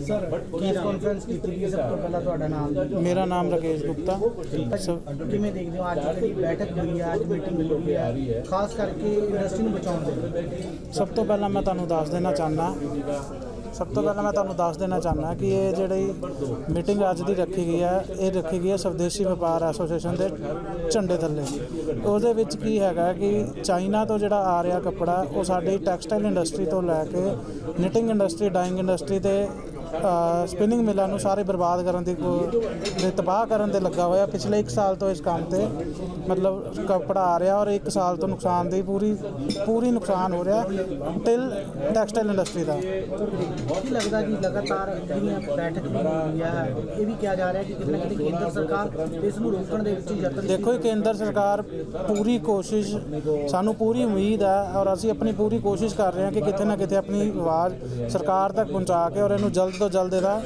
Sir press conference ਕੀਤੀ ਗਈ ਸਭ ਤੋਂ ਪਹਿਲਾਂ ਤੁਹਾਡਾ ਨਾਮ ਮੇਰਾ ਨਾਮ ਰਾਕੇਸ਼ ਗੁਪਤਾ ਸ- ਕਿਵੇਂ ਦੇਖਦੇ ਹੋ ਅੱਜ ਜਿਹੜੀ ਬੈਠਕ ਹੋਈ ਹੈ ਅੱਜ ਮੀਟਿੰਗ ਹੋਈ ਹੈ ਖਾਸ ਕਰਕੇ ਇੰਡਸਟਰੀ ਨੂੰ ਬਚਾਉਣ ਦੇ ਸਭ ਤੋਂ ਪਹਿਲਾਂ ਮੈਂ ਤੁਹਾਨੂੰ ਦੱਸ ਦੇਣਾ ਚਾਹੁੰਦਾ ਸਭ ਤੋਂ ਪਹਿਲਾਂ ਮੈਂ ਤੁਹਾਨੂੰ ਦੱਸ ਦੇਣਾ ਚਾਹੁੰਦਾ ਕਿ ਇਹ ਜਿਹੜੀ ਮੀਟਿੰਗ ਅੱਜ ਦੀ ਰੱਖੀ ਗਈ ਹੈ ਇਹ ਰੱਖੀ ਗਈ ਹੈ ਸਵਦੇਸ਼ੀ ਵਪਾਰ ਐਸੋਸੀਏਸ਼ਨ ਦੇ ਝੰਡੇ ਥੱਲੇ। ਉਹਦੇ ਵਿੱਚ ਕੀ ਹੈਗਾ ਕਿ ਚਾਈਨਾ ਤੋਂ ਜਿਹੜਾ ਆ ਰਿਹਾ ਕੱਪੜਾ ਉਹ ਸਾਡੀ ਟੈਕਸਟਾਈਲ ਇੰਡਸਟਰੀ ਤੋਂ ਲੈ ਕੇ ਨਿਟਿੰਗ ਇੰਡਸਟਰੀ ਡਾਈਂਗ ਇੰਡਸਟਰੀ ਤੇ ਸਪਿਨਿੰਗ ਮਿਲਾਂ ਨੂੰ ਸਾਰੇ ਬਰਬਾਦ ਕਰਨ ਦੀ ਦੇ ਤਬਾਹ ਕਰਨ ਦੇ ਲੱਗਾ ਹੋਇਆ। ਪਿਛਲੇ 1 ਸਾਲ ਤੋਂ ਇਸ ਕੰਮ ਤੇ ਮਤਲਬ ਕੱਪੜਾ ਆ ਰਿਹਾ ਔਰ 1 ਸਾਲ ਤੋਂ ਨੁਕਸਾਨ ਦੀ ਪੂਰੀ ਪੂਰੀ ਨੁਕਸਾਨ ਹੋ ਰਿਹਾ ਟਿਲ ਟੈਕਸਟਾਈਲ ਇੰਡਸਟਰੀ ਦਾ। ਕੀ ਲੱਗਦਾ ਕਿ ਲਗਾਤਾਰ ਜਿਹੜੀਆਂ ਬੈਠਕ ਹੋਈ ਹੈ ਇਹ ਵੀ ਕਿਹਾ ਜਾ ਰਿਹਾ ਕਿ ਕਿਤੇ ਨਾ ਕਿਤੇ ਕੇਂਦਰ ਸਰਕਾਰ ਇਸ ਨੂੰ ਰੋਕਣ ਦੇ ਵਿੱਚ ਯਤਨ ਦੇਖੋ ਇਹ ਕੇਂਦਰ ਸਰਕਾਰ ਪੂਰੀ ਕੋਸ਼ਿਸ਼ ਸਾਨੂੰ ਪੂਰੀ ਉਮੀਦ ਹੈ ਔਰ ਅਸੀਂ ਆਪਣੀ ਪੂਰੀ ਕੋਸ਼ਿਸ਼ ਕਰ ਰਹੇ ਹਾਂ ਕਿ ਕਿਤੇ ਨਾ ਕਿਤੇ ਆਪਣੀ ਆਵਾਜ਼ ਸਰਕਾਰ ਤੱਕ ਪਹੁੰਚਾ ਕੇ ਔਰ ਇਹਨੂੰ ਜਲਦ ਤੋਂ ਜਲਦ ਇਹਦਾ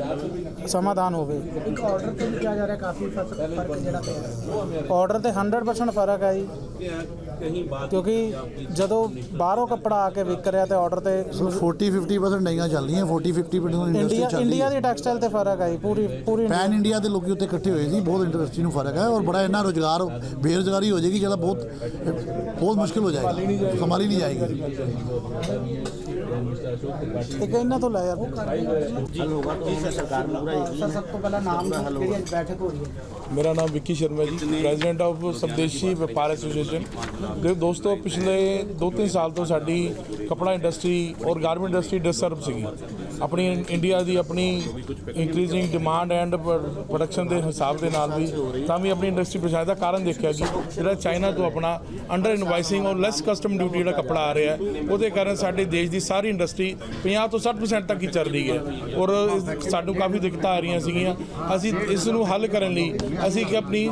ਸਮਾਧਾਨ ਹੋਵੇ। ਇੱਕ ਆਰਡਰ ਤੇ ਵੀ ਕਿਹਾ ਜਾ ਰਿਹਾ ਕਾਫੀ ਫ਼ਰਕ ਜਿਹੜਾ ਪਿਆ। ਆਰਡਰ ਤੇ 100% ਫ਼ਰਕ ਹੈ ਜੀ। ਕਿਉਂਕਿ ਜਦੋਂ ਬਾਹਰੋਂ ਕੱਪੜਾ ਆ ਕੇ ਵਿਕ ਰਿਹਾ ਤੇ ਆਰਡਰ ਤੇ 40 50% ਨਹੀਂਆਂ ਚੱਲ 40 50% ਇੰਡਸਟਰੀ ਚੱਲ ਇੰਡੀਆ ਦੀ ਟੈਕਸਟਾਈਲ ਤੇ ਫ਼ਰਕ ਹੈ ਪੂਰੀ ਪੂਰੀ ਪੈਨ ਇੰਡੀਆ ਦੇ ਲੋਕੀ ਉੱਤੇ ਇਕੱਠੇ ਹੋਏ ਸੀ ਬਹੁਤ ਇੰਡਸਟਰੀ ਨੂੰ ਫ਼ਰਕ ਹੈ ਔਰ ਬੜਾ ਇਹਨਾਂ ਰੋਜ਼ਗਾਰ ਬੇਰੋਜ਼ਗਾਰੀ ਹੋ ਜਾਏਗੀ ਜਿਹੜਾ ਬਹੁਤ ਬਹੁਤ ਮੁਸ਼ਕਿਲ ਹੋ ਜਾਏਗਾ ਸੰਭਾਲੀ ਨਹੀਂ ਜਾਏਗੀ। ਇੱਕ ਇਹਨਾਂ ਤੋਂ ਲਾਇਆ ਮੇਰਾ ਨਾਮ ਵਿੱਕੀ ਸ਼ਰਮਾ ਜੀ ਪ੍ਰੈਜ਼ੀਡੈਂਟ ਆਫ ਸਵਦੇਸ਼ੀ ਵਪਾਰ ਐਸੋਸੀਏਸ਼ਨ ਦੇ ਦੋਸਤੋ ਪਿਛਲੇ 2-3 ਸਾਲ ਤੋਂ ਸਾਡੀ ਕਪੜਾ ਇੰਡਸਟਰੀ ਔਰ ਗਾਰਮੈਂਟ ਇੰਡਸਟਰੀ ਡਿਸਟਰਬ ਸੀਗੀ। ਆਪਣੀ ਇੰਡੀਆ ਦੀ ਆਪਣੀ ਇੰਕਰੀਜ਼ਿੰਗ ਡਿਮਾਂਡ ਐਂਡ ਪ੍ਰੋਡਕਸ਼ਨ ਦੇ ਹਿਸਾਬ ਦੇ ਨਾਲ ਵੀ ਤਾਂ ਵੀ ਆਪਣੀ ਇੰਡਸਟਰੀ ਪਛਾਣ ਦਾ ਕਾਰਨ ਦੇਖਿਆ ਕਿ ਜਿਹੜਾ ਚਾਈਨਾ ਤੋਂ ਆਪਣਾ ਅੰਡਰ ਇਨਵਾਈਸਿੰਗ ਔਰ ਲੈਸ ਕਸਟਮ ਡਿਊਟੀ ਜਿਹੜਾ ਕਪੜਾ ਆ ਰਿਹਾ ਉਹਦੇ ਕਾਰਨ ਸਾਡੇ ਦੇਸ਼ ਦੀ ਸਾਰੀ ਇੰਡਸਟਰੀ 50 ਤੋਂ 60% ਤੱਕ ਹੀ ਚੱਲ ਰਹੀ ਹੈ ਔਰ ਸਾਨੂੰ ਕਾਫੀ ਦਿੱਕਤਾਂ ਆ ਰਹੀਆਂ ਸੀਗੀਆਂ। ਅਸੀਂ ਇਸ ਨੂੰ ਹੱਲ ਕਰਨ ਲਈ ਅਸੀਂ ਕਿ ਆਪਣੀ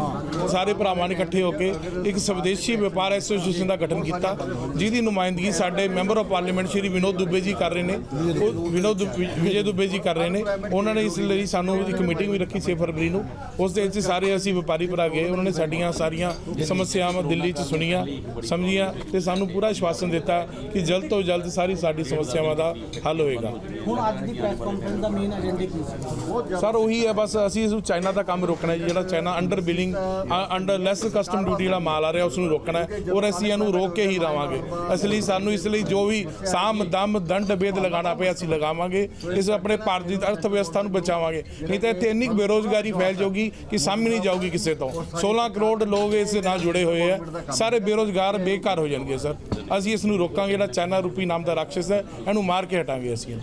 ਸਾਰੇ ਭਰਾਵਾਂ ਨੇ ਇਕੱਠੇ ਹੋ ਕੇ ਇੱਕ ਸਵਦੇਸ਼ੀ ਵਪਾਰ ਐਸੋਸੀਏਸ਼ਨ ਦਾ ਗਠਨ ਕੀਤਾ, ਜਿਹਦੀ ਨੁਮਾਇੰਦਗੀ ਸਾਡੇ member of parliament Shri Vinod Dubey ji ਕਰ ਰਹੇ ਨੇ। ਉਹ ਵਿਨੋਦ ਦੁ- ਵਿਜੇ ਦੁਬੇ ਜੀ ਕਰ ਰਹੇ ਨੇ। ਉਹਨਾਂ ਨੇ ਇਸ ਲਈ ਸਾਨੂੰ ਇੱਕ ਮੀਟਿੰਗ ਵੀ ਰੱਖੀ 6 ਫਰਵਰੀ ਨੂੰ। ਉਸ ਦੇ ਵਿੱਚ ਸਾਰੇ ਅਸੀਂ ਵਪਾਰੀ ਭਰਾ ਗਏ। ਉਹਨਾਂ ਨੇ ਸਾਡੀਆਂ ਸਾਰੀਆਂ ਸਮੱਸਿਆਵਾਂ ਦਿੱਲੀ 'ਚ ਸੁਣੀਆਂ ਸਮਝੀਆਂ ਤੇ ਸਾਨੂੰ ਪੂਰਾ ਆਸ਼ਵਾਸਨ ਦਿੱਤਾ ਕਿ ਜਲਦ ਤੋਂ ਜਲਦ ਸਾਰੀ ਸਾਡੀ ਸਮੱਸਿਆਵਾਂ ਦਾ ਹੱਲ ਹੋਏਗਾ। ਹੁਣ ਅੱਜ ਦੀ ਪ੍ਰੈਸ ਕਾਨਫਰੰਸ ਦਾ ਮੇਨ ਏਜੰਡੇ ਕੀ ਸੀ? ਸਰ ਉਹੀ ਹੈ ਬਸ ਅਸੀਂ ਇਸ ਚਾਈਨਾ ਦਾ ਕੰਮ ਰੋਕਣਾ ਹੈ ਜੀ, ਜਿਹੜਾ China under billing under less custom duty ਜਿਹੜਾ ਮਾਲ ਆ ਰਿਹਾ ਉਸ ਨੂੰ ਰੋਕਣਾ ਹੈ ਔਰ ਅਸੀਂ ਇਹਨੂੰ ਰੋਕ ਕੇ ਹੀ ਰਵਾਂਗੇ। ਇਸ ਲਈ ਸਾਨੂੰ ਇਸ ਲਈ ਜੋ ਵੀ ਸਾਮ ਦਮ ਦੰਡ ਭੇਦ ਲਗਾਉਣਾ ਪਿਆ ਅਸੀਂ ਲਗਾਵਾਂਗੇ। ਇਸ ਆਪਣੇ ਭਾਰਤ ਦੀ ਅਰਥ ਵਿਵਸਥਾ ਨੂੰ ਬਚਾਵਾਂਗੇ। ਨਹੀਂ ਤਾਂ ਇੱਥੇ ਇੰਨੀ ਕੁ ਬੇਰੋਜ਼ਗਾਰੀ ਫੈਲ ਜਾਊਗੀ ਕਿ ਸਾਹਮਣੇ ਨਹੀਂ ਜਾਊਗੀ ਕਿਸੇ ਤੋਂ। 16 ਕਰੋੜ ਲੋਕ ਇਸ ਨਾਲ ਜੁੜੇ ਹੋਏ ਆ। ਸਾਰੇ ਬੇਰੋਜ਼ਗਾਰ ਬੇਕਾਰ ਹੋ ਜਾਣਗੇ, ਸਰ। ਅਸੀਂ ਇਸ ਨੂੰ ਰੋਕਾਂਗੇ। ਜਿਹੜਾ ਚਾਈਨਾ ਰੂਪੀ ਨਾਮ ਦਾ ਰਾਖਸ਼ ਹੈ, ਇਹਨੂੰ ਮਾਰ ਕੇ ਹਟਾਂਗੇ ਅਸੀਂ।